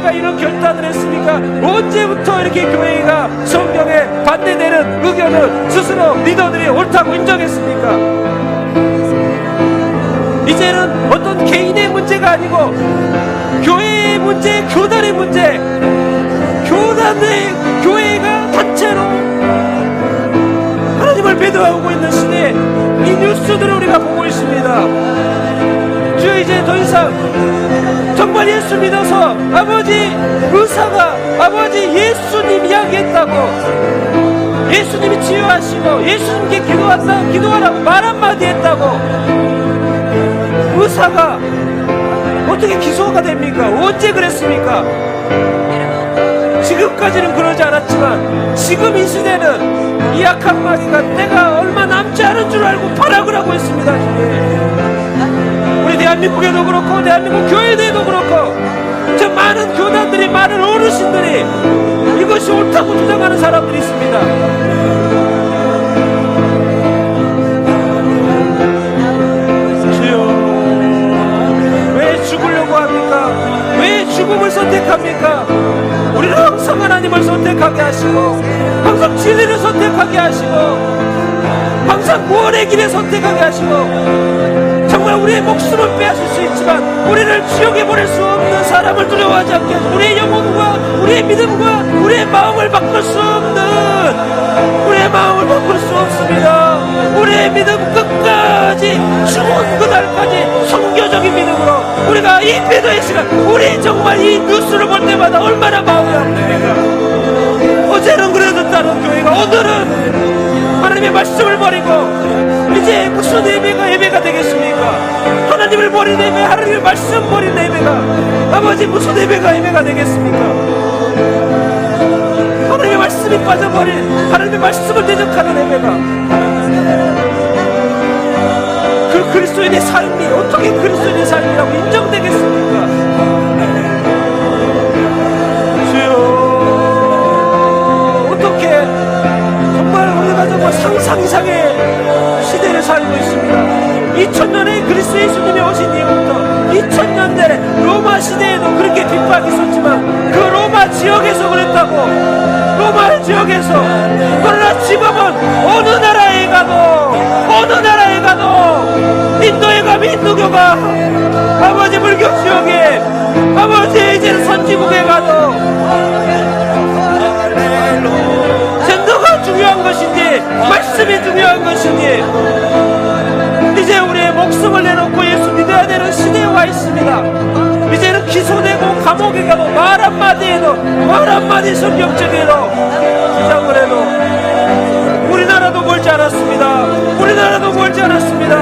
교회가 이런 결단을 했습니까? 언제부터 이렇게 교회가 성경에 반대되는 의견을 스스로 리더들이 옳다고 인정했습니까? 이제는 어떤 개인의 문제가 아니고 교회의 문제, 교단의 문제, 교단의 교회가 단체로 하나님을 배도하고 있는 시대에 이 뉴스들을 우리가 보고 있습니다. 주여 이제 더 이상 정말 예수 믿어서 아버지 의사가 아버지 예수님 이야기했다고 예수님이 치유하시고 예수님께 기도한다 기도하라고 말 한마디 했다고 의사가 어떻게 기소가 됩니까? 언제 그랬습니까? 지금까지는 그러지 않았지만 지금 이 시대는 이 약한 마귀가 때가 얼마 남지 않은 줄 알고 발악을 하고 있습니다. 주님. 우리 대한민국에도 그렇고 대한민국 교회에도 그렇고 저 많은 교단들이 많은 어르신들이 이것이 옳다고 주장하는 사람들이 있습니다. 왜 죽으려고 합니까? 왜 죽음을 선택합니까? 우리는 항상 하나님을 선택하게 하시고 항상 진리를 선택하게 하시고 항상 구원의 길에 선택하게 하시고 정말 우리의 목숨을 빼앗을 수 있지만 우리를 지옥에 보낼 수 없는 사람을 두려워하지 않게 우리의 영혼과 우리의 믿음과 우리의 마음을 바꿀 수 없는 우리의 마음을 바꿀 수 없습니다. 우리의 믿음 끝까지 죽은 그날까지 성교적인 믿음으로 우리가 이 배도의 시간 우리 정말 이 뉴스를 볼 때마다 얼마나 마음이 아픕니까 말씀을 버리고 이제 무슨 예배가 예배가 되겠습니까? 하나님을 버린 예배, 하나님의 말씀 버린 예배가 아버지 무슨 예배가 예배가 되겠습니까? 하나님의 말씀이 빠져버린 하나님의 말씀을 대적하는 예배가 그 그리스도인의 삶이 어떻게 그리스도인의 삶이라고 인정되겠습니까? 정말 상상 이상의 시대를 살고 있습니다. 2000년에 그리스도 예수님이 오신 이후부터 2000년 대 로마 시대에도 그렇게 핍박이 있었지만 그 로마 지역에서 그랬다고 로마 지역에서 그러나 지금은 어느 나라에 가도 어느 나라에 가도 인도에 가면 인도교가 아버지 불교 지역에 아버지 이제는 선지국에 가도 중요한 것인지 말씀이 중요한 것인지. 이제 우리의 목숨을 내놓고 예수 믿어야 되는 시대에 와 있습니다. 이제는 기소되고 감옥에 가도 말 한마디 해도 말 한마디 성경적으로 주장을 해도 우리나라도 멀지 않았습니다. 우리나라도 멀지 않았습니다.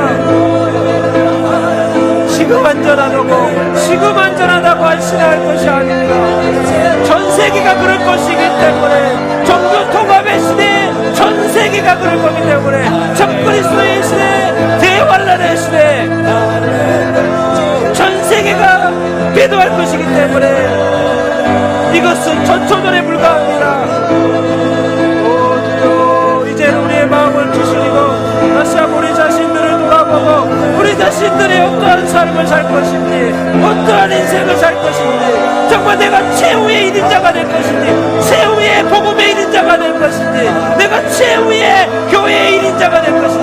지금 안전하다고 지금 안전하다고 안심할 것이 아닙니다. 전 세계가 그럴 것이기 때문에 시대에 전 세계가 그럴 거기 때문에 적 그리스도의 시대 대환란의 시대 전 세계가 배도할 것이기 때문에 이것은 전초전에 불과합니다 이제 우리의 마음을 주시고 다시 한번 우리 자신들을 돌아보고 우리 자신들이 어떠한 삶을 살 것인지 어떠한 인생을 살 것인지 정말 내가 최후의 일인 자가 될 것인지 최후의 복음의 일인 자가 될 것인지 내가 최후의 교회의 일인 자가 될 것인지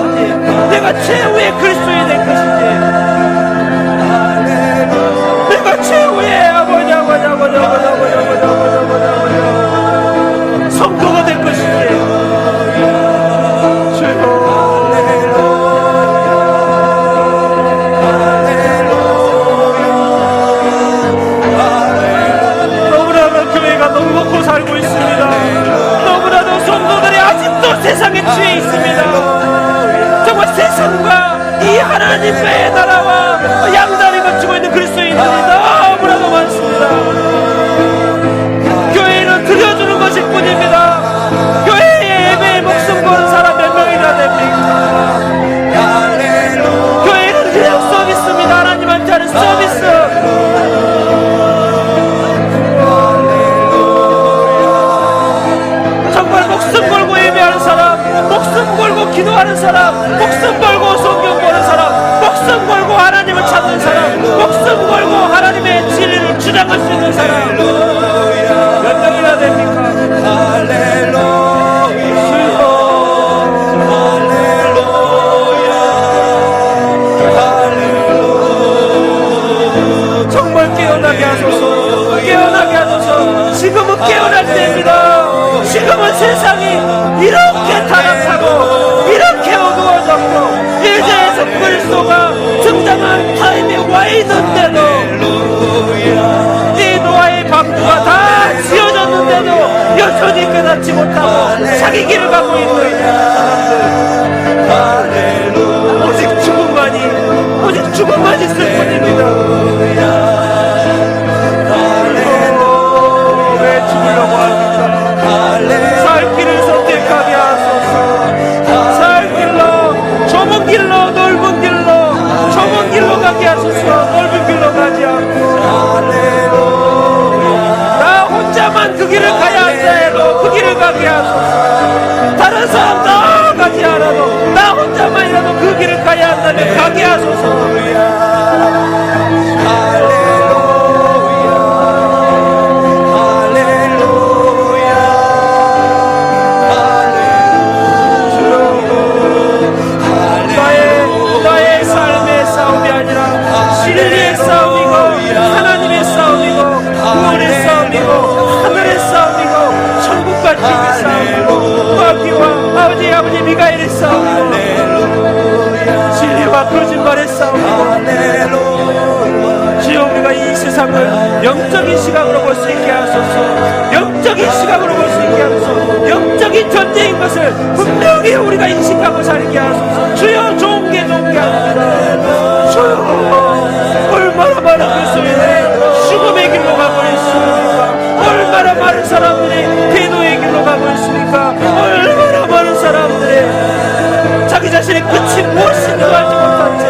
취해 있습니다. 정말 세상과 이 하나님의 세상이 이렇게 타락하고 이렇게 어두워졌고 이제에서 그리스도가 등장한 타임에 와 있는데도 이 노아의 방주가 다 지어졌는데도 여전히 깨닫지 못하고 자기 길을 가고 있는 사람들. 오직 죽음만이 오직 죽음만 있 다른 사람 다 가지 않아도 나 혼자만이라도 그 길을 가야 한다면 가게 하소서 아버지 미가엘의 싸움이고 진리와 거짓말의 싸움이고 주여 우리가 이 세상을 영적인 시각으로 볼 수 있게 하소서. 영적인 시각으로 볼 수 있게 하소서. 영적인 전쟁인 것을 분명히 우리가 인식하고 살게 하소서. 주여 좋은 게 좋은 게 아닙니다 주여 끝이 무엇인지 알지 못한 채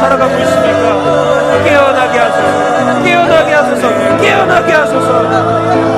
살아가고 있습니까? 깨어나게 하소서. 깨어나게 하소서. 깨어나게 하소서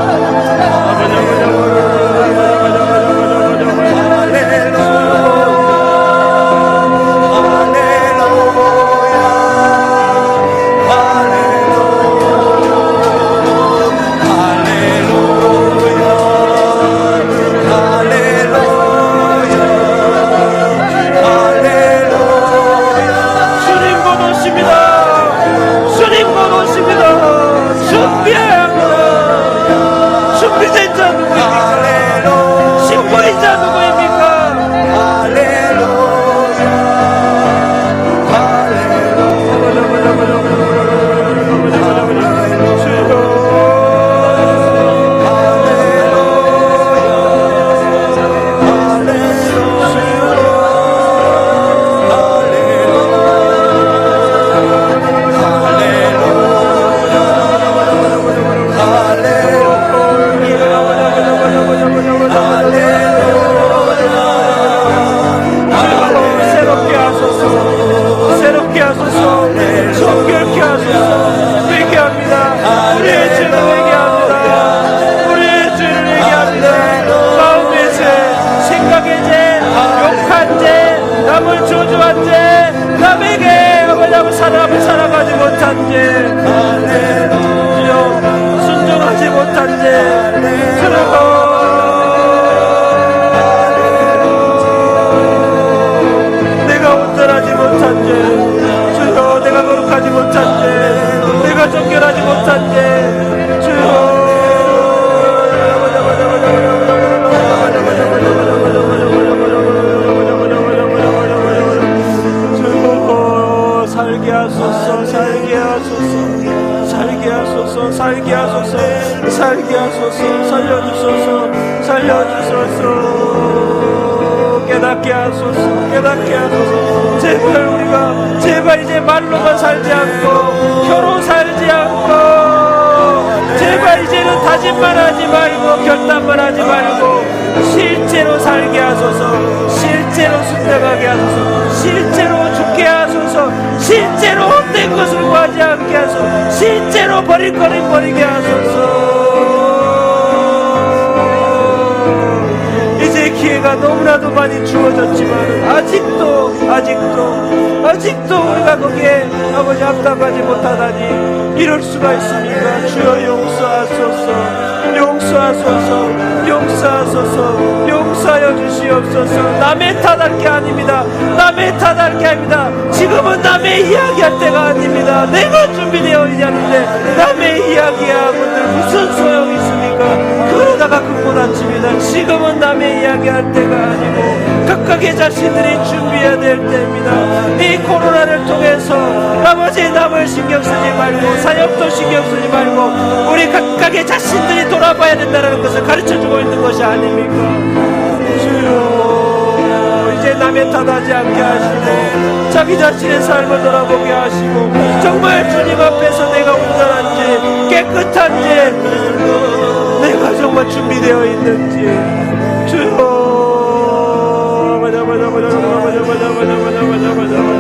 살 살게 하소서. 살게 하소서. 살려주소서. 살려주소서. 깨닫게 하소서. 깨닫게 하소서. 제발 우리가 제발 이제 말로만 살지 않고 혀로 살지 않고 제발 이제는 다짐만 하지 말고 결단만 하지 말고 실제로 살게 하소서. 실제로 순종하게 하소서 하소서. 실제로 버릴 거를 버리게 하소서. 이제 기회가 너무나도 많이 주어졌지만 아직도 아직도 아직도 우리가 거기에 아버지 앞당하지 못하다니 이럴 수가 있습니까 주여 용서하소서. 용서하소서 용서하소서. 용서하여 주시옵소서. 남의 탓할 게 아닙니다. 남의 탓할 게 아닙니다. 지금은 남의 이야기할 때가 아닙니다. 내가 준비되어 있냐는데 남의 이야기하고들 무슨 소용이 있습니까? 그러다가 극보다칩니다. 지금은 남의 이야기할 때가 아니고 각각의 자신들이 준비해야 될 때입니다. 이 코로나를 통해서 아버지 남을 신경 쓰지 말고 사역도 신경 쓰지 말고 우리 각각의 자신들이 돌아봐야 된다는 것을 가르쳐 주고 있는 것이 아닙니까? 주여 이제 남의 탓하지 않게 하시고 자기 자신의 삶을 돌아보게 하시고 정말 주님 앞에서 내가 온전한지 깨끗한지 내가 정말 준비되어 있는지. 주여 Ramadan.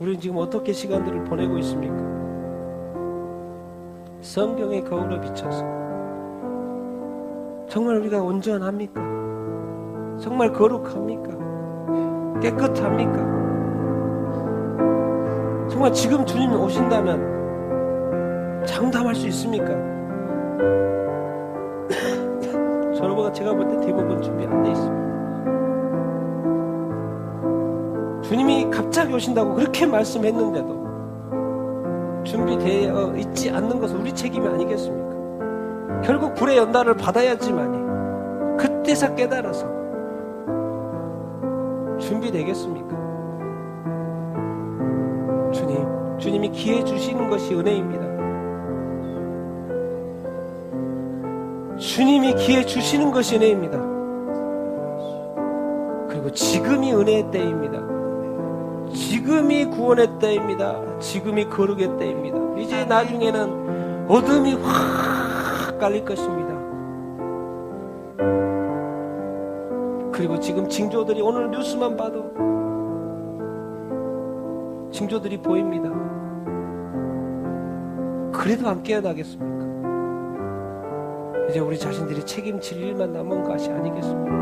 우리는 지금 어떻게 시간들을 보내고 있습니까? 성경의 거울로 비춰서 정말 우리가 온전합니까? 정말 거룩합니까? 깨끗합니까? 정말 지금 주님 오신다면 장담할 수 있습니까? 저러보가 제가 볼 때 대부분 준비 안 돼 있습니다. 주님이 갑자기 오신다고 그렇게 말씀했는데도 준비되어 있지 않는 것은 우리 책임이 아니겠습니까? 결국 불의 연단을 받아야지만이 그때서 깨달아서 준비되겠습니까? 주님, 주님이 기회 주시는 것이 은혜입니다. 주님이 기회 주시는 것이 은혜입니다. 그리고 지금이 은혜의 때입니다. 지금이 구원의 때입니다. 지금이 거룩의 때입니다. 이제 나중에는 어둠이 확 깔릴 것입니다. 그리고 지금 징조들이 오늘 뉴스만 봐도 징조들이 보입니다. 그래도 안 깨어나겠습니까? 이제 우리 자신들이 책임질 일만 남은 것이 아니겠습니까?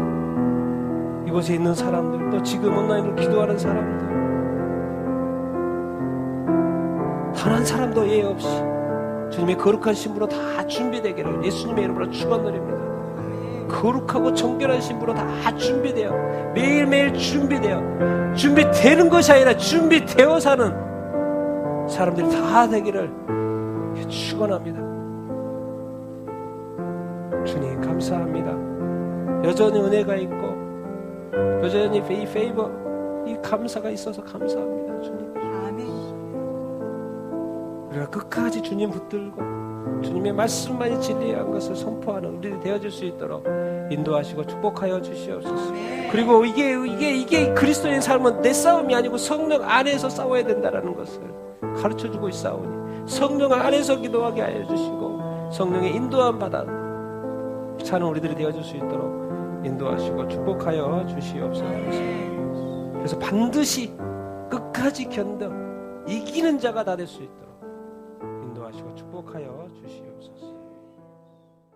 이곳에 있는 사람들, 또 지금 온라인으로 기도하는 사람들, 단 한 사람도 예외 없이 주님의 거룩한 신부로 다 준비되기를 예수님의 이름으로 축원드립니다. 거룩하고 정결한 신부로 다 준비되어 매일매일 준비되어 준비되는 것이 아니라 준비되어 사는 사람들이 다 되기를 축원합니다. 주님 감사합니다. 여전히 은혜가 있고 여전히 이 페이버 이 감사가 있어서 감사합니다. 우리가 끝까지 주님 붙들고 주님의 말씀만이 진리한 것을 선포하는 우리들이 되어질 수 있도록 인도하시고 축복하여 주시옵소서. 그리고 이게 이게 이게 그리스도인 삶은 내 싸움이 아니고 성령 안에서 싸워야 된다라는 것을 가르쳐 주고 있사오니 성령 안에서 기도하게 하여 주시고 성령의 인도함 받아 사는 우리들이 되어질 수 있도록 인도하시고 축복하여 주시옵소서. 그래서 반드시 끝까지 견뎌 이기는 자가 다 될 수 있도록 축복하여.